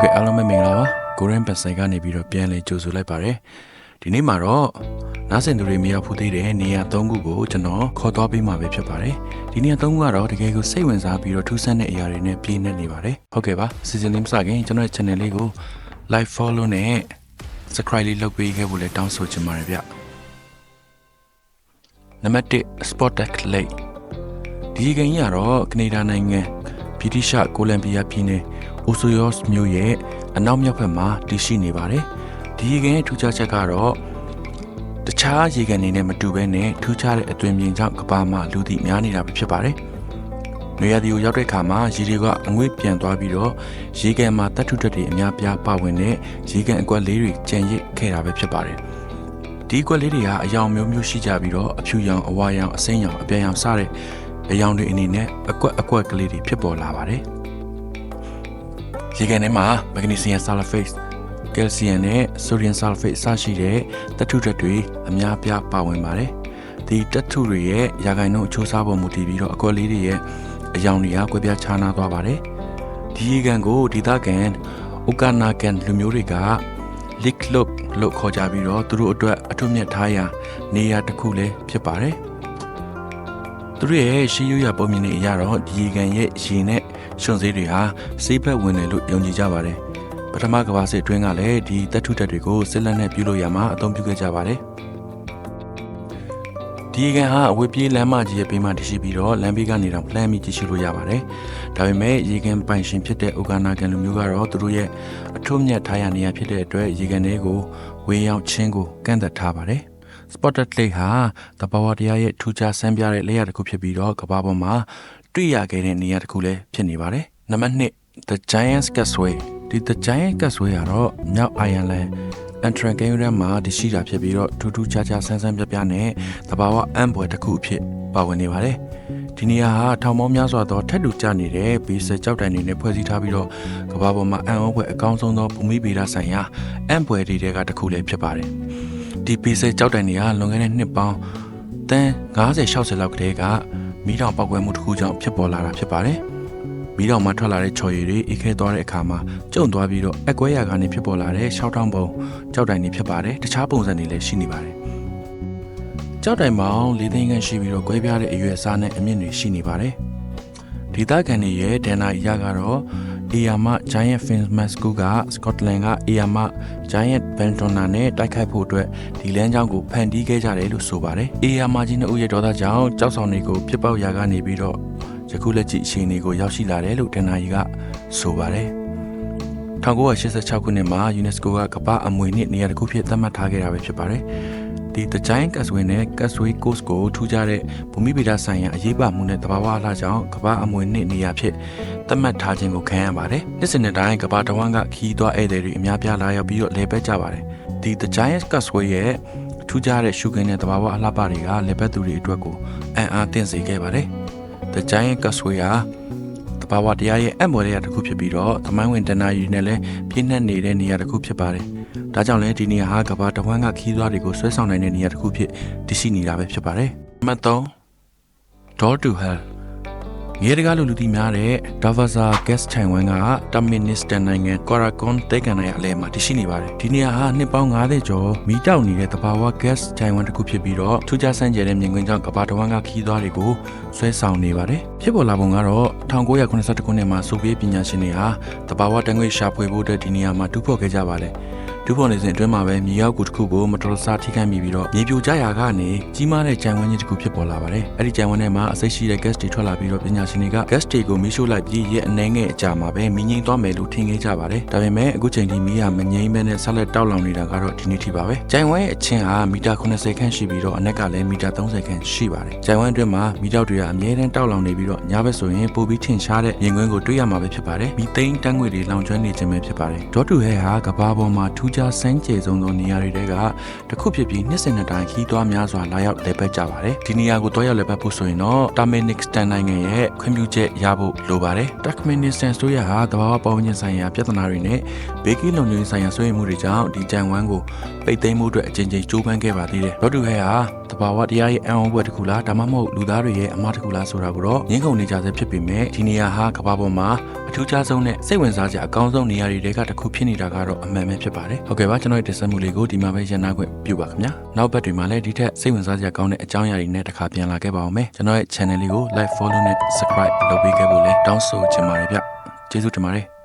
ဟုတ်ကဲ့အားလုံးပဲမင်္ဂလာပါကိုရင်ပတ်ဆိုင်ကနေပြီးတော့ပြန်လည်ကြိုဆိုလိုက်ပါတယ်ဒီနေ့မှာတော့နားဆင်သူတွေမရောက်ဖူးသေးတဲ့နေရာ၃ခုကိုကျွန်တော်ခေါ်သွားပေးမှာပဲဖြစ်ပါတယ်ဒီနေရာ၃ခုကတော့တကယ်ကိုစိတ်ဝင်စားပြီးတော့ထူးဆန်းတဲ့အရာတွေနဲ့ပြည့်နေနေပါတယ်ဟုတ်ကဲ့ပါစီစဉ်လေးမစခင်ကျွန်တော်ရဲ့ channel လေးကို like follow နဲ့ subscribe လေးလုပ်ပေးခဲ့ဖို့လည်းတောင်းဆိုချင်ပါတယ်ဗျနံပါတ်1 Sport Tech Lake ဒီကိန်းကြီးကတော့ကနေဒါနိုင်ငံ ဗြိတိရှကိုလံဘီယာပြည်နယ်အိုဆိုယော့စ်မြို့ရဲ့အနောက်မြောက်ဘက်မှာတည်ရှိနေပါတယ်။ဒီရေကန်ရဲ့ထူးခြားချက်ကတော့တခြားရေကန်တွေနဲ့မတူဘဲနဲ့ထူးခြားတဲ့အသွင်ပြင်ကြောင့်ကဘာမှာလူသိများနေတာပဲဖြစ်ပါတယ်။နေရာဒီကိုရောက်တဲ့အခါမှာရေတွေကအငွေ့ပြန်သွားပြီးတော့ရေကန်မှာတတ်ထုတက်တွေအများပြားပါဝင်တဲ့ရေကန်အကွက်လေးတွေကျန်ရစ်ခဲ့တာပဲဖြစ်ပါတယ်။ဒီကွက်လေးတွေဟာအယောင်မျိုးမျိုးရှိကြပြီးတော့အဖြူရောင်အဝါရောင်အစိမ်းရောင်အပြန်ရောင်စတဲ့ အယောင်တွေအနေနဲ့အကွက်အကွက်ကလေးတွေဖြစ်ပေါ်လာပါတယ်။ရေကန်ထဲမှာမက်ဂနီဆီယမ်ဆာလဖိတ်ကယ်လ်ဆီယမ်နဲ့ဆိုဒီယမ်ဆာလဖိတ်အစရှိတဲ့တထုဓာတ်တွေအများပြားပါဝင်ပါတယ်။ဒီတထုတွေရဲ့ရာဂိုင်နှုန်းအချိုးစားပေါ်မူတည်ပြီးတော့အကွက်လေးတွေရဲ့အယောင်တွေကကွဲပြားခြားနားသွားပါတယ်။ဒီရေကန်ကိုဒေသခံအိုကာနာကန်လူမျိုးတွေက lick look လို့ခေါ်ကြပြီးတော့သူတို့အတွက်အထွတ်မြတ်ထားရာနေရာတစ်ခုလည်းဖြစ်ပါတယ်။ သူတို့ရဲ့ရှေးရိုးရာပုံမြင်တွေအရတော့ဒီရေကန်ရဲ့ရေနဲ့ရှင်စေးတွေဟာစေးဘက်ဝင်တယ်လို့ယုံကြည်ကြပါတယ်။ပထမကမ္ဘာစစ်အတွင်းကလည်းဒီတပ်ထုတက်တွေကိုစစ်လက်နဲ့ပြုလုပ်ရမှာအသုံးပြုခဲ့ကြပါတယ်။ဒီရေကန်ဟာအဝေးပြေးလမ်းမကြီးရဲ့ဘေးမှာတရှိပြီးတော့လမ်းဘေးကနေတော့လှမ်းပြီးကြည့်ရှုလို့ရပါတယ်။ဒါပေမဲ့ရေကန်ပိုင်ရှင်ဖြစ်တဲ့အိုဂါနာကန်လူမျိုးကတော့သူတို့ရဲ့အထွတ်မြတ်ထားရနေရဖြစ်တဲ့အတွက်ရေကန်တွေကိုဝေးရောက်ချင်းကိုကန့်သက်ထားပါတယ်။ Spotted Lake ဟာတဘာဝတရားရဲ့ထူးခြားဆန်းပြတဲ့လက်ရတစ်ခုဖြစ်ပြီးတော့ကမ္ဘာပေါ်မှာတွေ့ရခဲ့တဲ့နေရာတစ်ခုလည်းဖြစ်နေပါတယ်။နံပါတ်1 The Giants Causeway ဒီ The Giant Causeway ကတော့မြောက်အိုင်ယာလန်အန်ထရန်ကင်းရမှာတရှိတာဖြစ်ပြီးတော့ထူးထူးခြားခြားဆန်းဆန်းပြပြနဲ့တဘာဝအံ့ဖွယ်တစ်ခုအဖြစ်ပါဝင်နေပါတယ်။ဒီနေရာဟာထောင်ပေါင်းများစွာသောထက်တူကျနေတဲ့ဘေးဆယ်ကြောက်တိုင်တွေနဲ့ဖွဲ့စည်းထားပြီးတော့ကမ္ဘာပေါ်မှာအံ့ဩဖွယ်အကောင်းဆုံးသောဘူမိဗေဒဆိုင်ရာအံ့ဖွယ်တွေကတစ်ခုလည်းဖြစ်ပါတယ်။ ဒီဘေးဆယ်ကြောက်တိုင်တွေကလွန်ခဲ့တဲ့နှစ်ပေါင်းတန်း90 60လောက်ကတည်းကမီးတောင်ပောက်ကွဲမှုတစ်ခုကြောင့်ဖြစ်ပေါ်လာတာဖြစ်ပါတယ်။မီးတောင်မှာထွက်လာတဲ့ချော်ရည်တွေအေးခဲသွားတဲ့အခါမှာကျုံသွားပြီးတော့အကွဲရာကနေဖြစ်ပေါ်လာတဲ့ရှောက်ထောင်းပုံကြောက်တိုင်တွေဖြစ်ပါတယ်။တခြားပုံစံတွေလည်းရှိနေပါတယ်။ကြောက်တိုင်ပေါင်း၄သိန်းခန့်ရှိပြီးတော့ကွဲပြားတဲ့အရွယ်အစားနဲ့အမြင့်တွေရှိနေပါတယ်။ဒေသခံတွေရဲ့ဒန်နာအရာကတော့ အေယာမ Giant Finmas School က Scotland ကအေယာမ Giant Bentona နဲ့တိုက်ခိုက်ဖို့အတွက်ဒီလမ်းကြောင်းကိုဖန်တီးခဲ့ကြတယ်လို့ဆိုပါတယ်။အေယာမကြီးနှစ်ဦးရဲ့ဒေါသကြောင့်ကြောက်ဆောင်တွေကိုပြစ်ပေါက်ရာကနေပြီးတော့ယခုလက်ရှိအခြေအနေကိုရောက်ရှိလာတယ်လို့ဒန်နာကြီးကဆိုပါတယ်။1986ခုနှစ်မှာ UNESCO ကကမ္ဘာအမွေနှစ်နေရာတစ်ခုဖြစ်သတ်မှတ်ထားခဲ့တာပဲဖြစ်ပါတယ်။ ဒီ The Giant Causeway နဲ့ Causeway Coast ကိုထူးခြားတဲ့ဘူမိဗေဒဆိုင်ရာအရေးပါမှုနဲ့တဘာဝအလှကြောင့်ကမ္ဘာအမွေနှစ်နေရာဖြစ်သတ်မှတ်ထားခြင်းကိုခံရပါတယ်။နှစ်စဉ်နှစ်တိုင်းကမ္ဘာတဝန်းကခီးသွွားဧည့်သည်တွေအများပြားလာရောက်ပြီးတော့လေပတ်ကြပါတယ်။ဒီ The Giant Causeway ရဲ့ထူးခြားတဲ့ရှုခင်းတဲ့တဘာဝအလှပတွေကလေပတ်သူတွေအတွက်ကိုအံ့အားသင့်စေခဲ့ပါတယ်။ The Giant Causeway ဟာဘာဝတရားရဲ့အံ့မော်တဲ့တစ်ခုဖြစ်ပြီးတော့သမိုင်းဝင်တနာရီနဲ့လည်းပြည့်နှက်နေတဲ့နေရာတစ်ခုဖြစ်ပါတယ်။ ဒါကြောင့်လည်းဒီနေရာဟာကမ္ဘာတဝန်းကခီးသွွားတွေကိုဆွဲဆောင်နိုင်တဲ့နေရာတစ်ခုဖြစ်တည်ရှိနေတာပဲဖြစ်ပါတယ်။နံပါတ်3 Door to Hell မြေတကားလူလူတီများတဲ့ Davasa Gas ချိုင်ဝမ်က Turkmenistan နိုင်ငံ Karakon တဲကန်နိုင်အလဲမှာတည်ရှိနေပါတယ်။ဒီနေရာဟာနှစ်ပေါင်း90ကျော်မီးတောက်နေတဲ့တဘာဝ gas ချိုင်ဝမ်တစ်ခုဖြစ်ပြီးတော့ထူးခြားဆန်းကျယ်တဲ့မြင်ကွင်းကြောင့်ကမ္ဘာတဝန်းကခီးသွွားတွေကိုဆွဲဆောင်နေပါတယ်။ဖြစ်ပေါ်လာပုံကတော့1982ခုနှစ်မှာဆိုဗီယက်ပညာရှင်တွေဟာတဘာဝတန်ငွေရှာဖွေဖို့အတွက်ဒီနေရာမှာတူးဖော်ခဲ့ကြပါတယ်။ ဒုဖို့နေစဉ်အတွင်းမှာပဲမြေရောက်ကူတစ်ခုကိုမတော်တဆထိခိုက်မိပြီးတော့မြေပြိုကျရာကနေကြီးမားတဲ့ကြံဝန်းကြီးတစ်ခုဖြစ်ပေါ်လာပါတယ်။အဲ့ဒီကြံဝန်းထဲမှာအစိတ်ရှိတဲ့ gas တွေထွက်လာပြီးတော့ပညာရှင်တွေက gas တွေကိုမီးရှို့လိုက်ပြီးရဲ့အနေငယ်အကြာမှာပဲမီးငိမ့်သွားမယ်လို့ထင်ခဲ့ကြပါတယ်။ဒါပေမဲ့အခုချိန်ထိမီးကမငိမ့်မဲနဲ့ဆက်လက်တောက်လောင်နေတာကတော့ဒီနေ့ထိပါပဲ။ကြံဝန်းရဲ့အချင်းဟာမီတာ80ခန့်ရှိပြီးတော့အနက်ကလည်းမီတာ30ခန့်ရှိပါတယ်။ကြံဝန်းအတွင်းမှာမီးတောက်တွေကအမြဲတမ်းတောက်လောင်နေပြီးတော့ညဘက်ဆိုရင်ပိုပြီးထင်ရှားတဲ့ရင်ကွင်းကိုတွေ့ရမှာပဲဖြစ်ပါတယ်။မီသိန်းတန်းငွေတွေလောင်ကျွမ်းနေခြင်းပဲဖြစ်ပါတယ်။ဒေါတူဟဲဟာကဘာပေါ်မှာထူးခြားစမ်းကြယ်ဆုံးသောနေရာတွေတဲကတစ်ခုဖြစ်ပြီးနှစ်စဉ်နှစ်တိုင်းခီးသွွားများစွာလာရောက်လည်ပတ်ကြပါတယ်ဒီနေရာကိုတွားရောက်လည်ပတ်ဖို့ဆိုရင်တော့ Turkmenistan နိုင်ငံရဲ့ခွင့်ပြုချက်ရဖို့လိုပါတယ် Turkmenistan ဆိုရဟာတဘာဝပတ်ဝန်းကျင်ဆိုင်ရာပြဿနာတွေနဲ့ဘေးကင်းလုံခြုံရေးဆိုင်ရာဆွေးနွေးမှုတွေကြောင့်ဒီကြံဝမ်းကိုပိတ်သိမ်းမှုအတွက်အကြိမ်ကြိမ်ကြိုးပမ်းခဲ့ပါသေးတယ်လော်တူဟဲဟာ တဘာဝတရားရဲ့အံ့ဩဖွယ်တစ်ခုလားဒါမှမဟုတ်လူသားတွေရဲ့အမှားတစ်ခုလားဆိုတာကိုတော့ငင်းခုန်နေကြဆဲဖြစ်ပေမဲ့ဒီနေရာဟာကမ္ဘာပေါ်မှာအအထူးခြားဆုံးနဲ့စိတ်ဝင်စားစရာအကောင်းဆုံးနေရာတွေကတစ်ခုဖြစ်နေတာကတော့အမှန်ပဲဖြစ်ပါတယ်ဟုတ်ကဲ့ပါကျွန်တော်ရဲ့တင်ဆက်မှုလေးကိုဒီမှာပဲရန်နာခွင့်ပြုပါခင်ဗျာနောက်ဘက်တွေမှာလည်းဒီထက်စိတ်ဝင်စားစရာကောင်းတဲ့အကြောင်းအရာတွေနဲ့တစ်ခါပြန်လာခဲ့ပါအောင်မယ်ကျွန်တော်ရဲ့ channel လေးကို like follow နဲ့ subscribe လုပ်ပေးခဲ့ဖို့လည်းတောင်းဆိုချင်ပါတယ်ဗျကျေးဇူးတင်ပါတယ်